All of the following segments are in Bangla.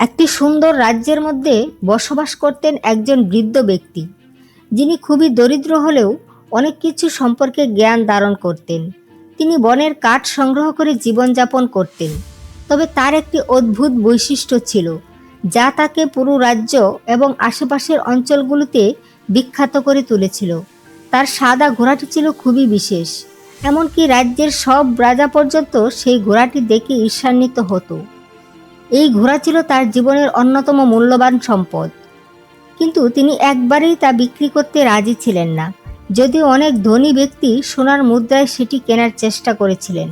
একটি সুন্দর রাজ্যের মধ্যে বসবাস করতেন একজন বৃদ্ধ ব্যক্তি। যিনি খুবই দরিদ্র হলেও অনেক কিছু সম্পর্কে জ্ঞান ধারণ করতেন। তিনি বনের কাঠ সংগ্রহ করে জীবনযাপন করতেন। তবে তার একটি অদ্ভুত বৈশিষ্ট্য ছিল, যা তাকে পুরো রাজ্য এবং আশেপাশের অঞ্চলগুলোতে বিখ্যাত করে তুলেছিল। তার সাদা ঘোড়াটি ছিল খুবই বিশেষ, এমনকি রাজ্যের সব রাজা পর্যন্ত সেই ঘোড়াটি দেখে ঈর্ষান্বিত হতো। এই ঘোড়া ছিল তার জীবনের অন্যতম মূল্যবান সম্পদ। কিন্তু তিনি একবারেই তা বিক্রি করতে রাজি ছিলেন না। যদিও অনেক ধনী ব্যক্তি সোনার মুদ্রায় সেটি কেনার চেষ্টা করেছিলেন।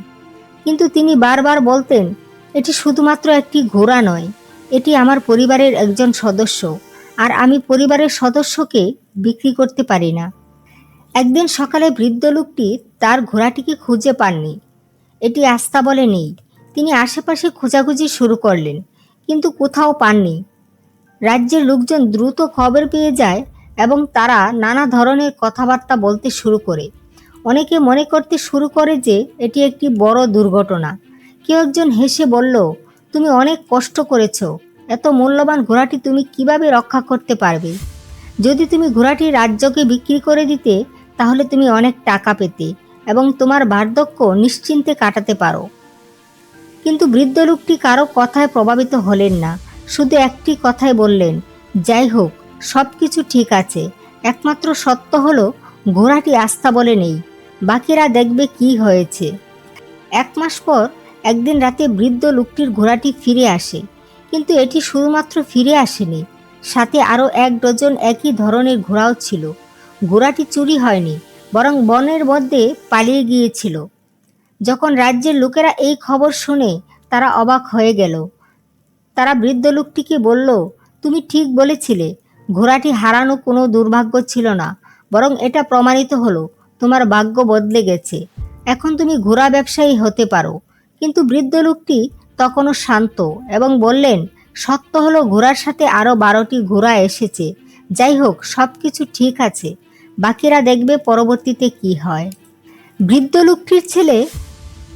কিন্তু তিনি বারবার বলতেন, এটি শুধুমাত্র একটি ঘোড়া নয়, এটি আমার পরিবারের একজন সদস্য, আর আমি পরিবারের সদস্যকে বিক্রি করতে পারি না। একদিন সকালে বৃদ্ধ লোকটি তার ঘোড়াটিকে খুঁজে পাননি। এটি আস্থা বলে নেই তিনি আশেপাশে খোঁজাখুঁজি শুরু করলেন, কিন্তু কোথাও পাননি। রাজ্যের লোকজন দ্রুত খবর পেয়ে যায় এবং তারা নানা ধরনের কথাবার্তা বলতে শুরু করে। অনেকে মনে করতে শুরু করে যে এটি একটি বড় দুর্ঘটনা। কেউ একজন হেসে বলল, তুমি অনেক কষ্ট করেছ, এত মূল্যবান ঘোড়াটি তুমি কীভাবে রক্ষা করতে পারবে? যদি তুমি ঘোড়াটি রাজ্যকে বিক্রি করে দিতে, তাহলে তুমি অনেক টাকা পেতে এবং তোমার বার্ধক্য নিশ্চিন্তে কাটাতে পারো। কিন্তু বৃদ্ধ লোকটি কারও কথায় প্রভাবিত হলেন না। শুধু একটি কথাই বললেন, যাই হোক সব কিছু ঠিক আছে। একমাত্র সত্য হলো, ঘোড়াটি আস্থা বলে নেই। বাকিরা দেখবে কি হয়েছে। এক মাস পর, একদিন রাতে বৃদ্ধ লোকটির ঘোড়াটি ফিরে আসে। কিন্তু এটি শুধুমাত্র ফিরে আসেনি, সাথে আরও এক ডজন একই ধরনের ঘোড়াও ছিল। ঘোড়াটি চুরি হয়নি, বরং বনের মধ্যে পালিয়ে গিয়েছিল। যখন রাজ্যের লোকেরা এই খবর শুনে তারা অবাক হয়ে গেল। তারা বৃদ্ধ লোকটিকে বলল, তুমি ঠিক বলেছিলে, ঘোড়াটি হারানো কোনো দুর্ভাগ্য ছিল না, বরং এটা প্রমাণিত হলো, তোমার ভাগ্য বদলে গেছে। এখন তুমি ঘোড়া ব্যবসায়ী হতে পারো। কিন্তু বৃদ্ধ লোকটি তখনও শান্ত এবং বললেন সত্য হলো ঘোড়ার সাথে আরও বারোটি ঘোড়া এসেছে। যাই হোক সব কিছু ঠিক আছে। বাকিরা দেখবে পরবর্তীতে কি হয়। বৃদ্ধ লোকটির ছেলে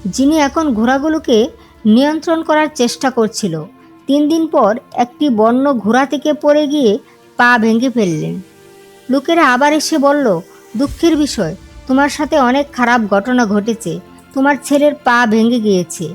যিনি এখন ঘোড়াগুলোকে নিয়ন্ত্রণ করার চেষ্টা করছিল। তিন দিন পর একটি বন্য ঘোড়া থেকে পড়ে গিয়ে পা ভেঙে ফেললেন। লোকেরা আবার এসে বলল, দুঃখের বিষয়, তোমার সাথে অনেক খারাপ ঘটনা ঘটেছে। তোমার ছেলের পা ভেঙে গিয়েছে।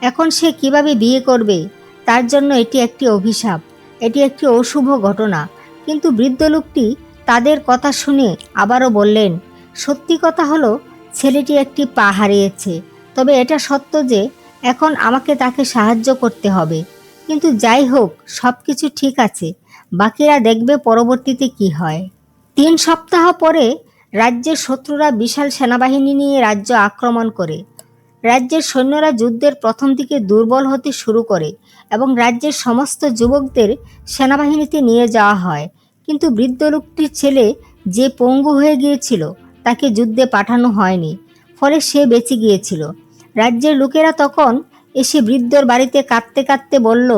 এখন সে কীভাবে বিয়ে করবে? তার জন্য এটি একটি অভিশাপ। এটি একটি অশুভ ঘটনা। কিন্তু বৃদ্ধ লোকটি তাদের কথা শুনে আবারও বললেন, সত্যি কথা হলো, ছেলেটি একটি পা হারিয়েছে। তবে এটা সত্য যে এখন আমাকে তাকে সাহায্য করতে হবে। কিন্তু যাই হোক সব কিছু ঠিক আছে। বাকিরা দেখবে পরবর্তীতে কি হয়। তিন সপ্তাহ পরে রাজ্যের শত্রুরা বিশাল সেনাবাহিনী নিয়ে রাজ্য আক্রমণ করে। রাজ্যের সৈন্যরা যুদ্ধের প্রথম দিকে দুর্বল হতে শুরু করে এবং রাজ্যের সমস্ত যুবকদের সেনাবাহিনীতে নিয়ে যাওয়া হয়। কিন্তু বৃদ্ধ লোকটির ছেলে যে পঙ্গু হয়ে গিয়েছিল, তাকে যুদ্ধে পাঠানো হয়নি। ফলে সে বেঁচে গিয়েছিল। রাজ্যের লোকেরা তখন এসে বৃদ্ধর বাড়িতে কাঁদতে কাঁদতে বলল,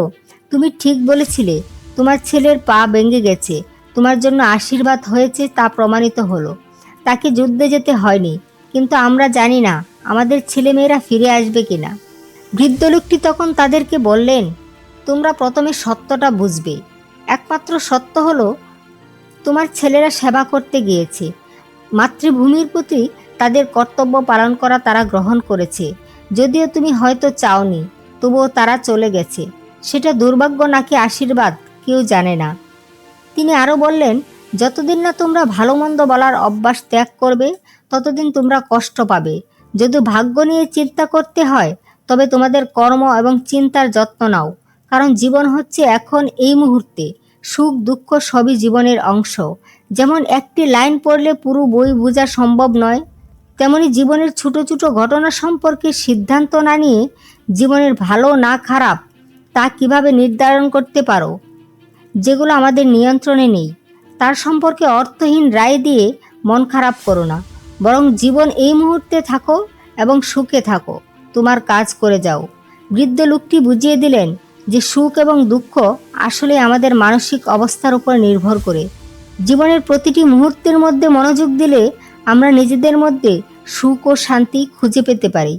তুমি ঠিক বলেছিলে, তোমার ছেলের পা ভেঙে গেছে, তোমার জন্য আশীর্বাদ হয়েছে তা প্রমাণিত হলো। তাকে যুদ্ধে যেতে হয়নি, কিন্তু আমরা জানি না আমাদের ছেলেমেয়েরা ফিরে আসবে কিনা। বৃদ্ধ লোকটি তখন তাদেরকে বললেন, তোমরা প্রথমে সত্যটা বুঝবে। একমাত্র সত্য হলো, তোমার ছেলেরা সেবা করতে গিয়েছে। মাতৃভূমির প্রতি তাদের কর্তব্য পালন করা তারা গ্রহণ করেছে। যদিও তুমি হয়তো চাওনি, তবুও তারা চলে গেছে। সেটা দুর্ভাগ্য নাকি আশীর্বাদ, কেউ জানে না। তিনি আরও বললেন, যতদিন না তোমরা ভালো মন্দ বলার অভ্যাস ত্যাগ করবে, ততদিন তোমরা কষ্ট পাবে। যদি ভাগ্য নিয়ে চিন্তা করতে হয়, তবে তোমাদের কর্ম এবং চিন্তার যত্ন নাও, কারণ জীবন হচ্ছে এখন এই মুহূর্তে। সুখ, দুঃখ সবই জীবনের অংশ। যেমন একটি লাইন পড়লে পুরো বই বোঝা সম্ভব নয় তেমনি জীবনের ছোট ছোট ঘটনা সম্পর্কে সিদ্ধান্ত না নিয়ে জীবনের ভালো না খারাপ তা কীভাবে নির্ধারণ করতে পারো? যেগুলো আমাদের নিয়ন্ত্রণে নেই। তার সম্পর্কে অর্থহীন রায় দিয়ে মন খারাপ করো না। বরং জীবন এই মুহূর্তে থাকো এবং সুখে থাকো। তোমার কাজ করে যাও। বৃদ্ধ লোকটি বুঝিয়ে দিলেন যে সুখ এবং দুঃখ আসলে আমাদের মানসিক অবস্থার উপর নির্ভর করে। জীবনের প্রতিটি মুহূর্তের মধ্যে মনোযোগ দিলে আমরা নিজেদের মধ্যে সুখ ও শান্তি খুঁজে পেতে পারি।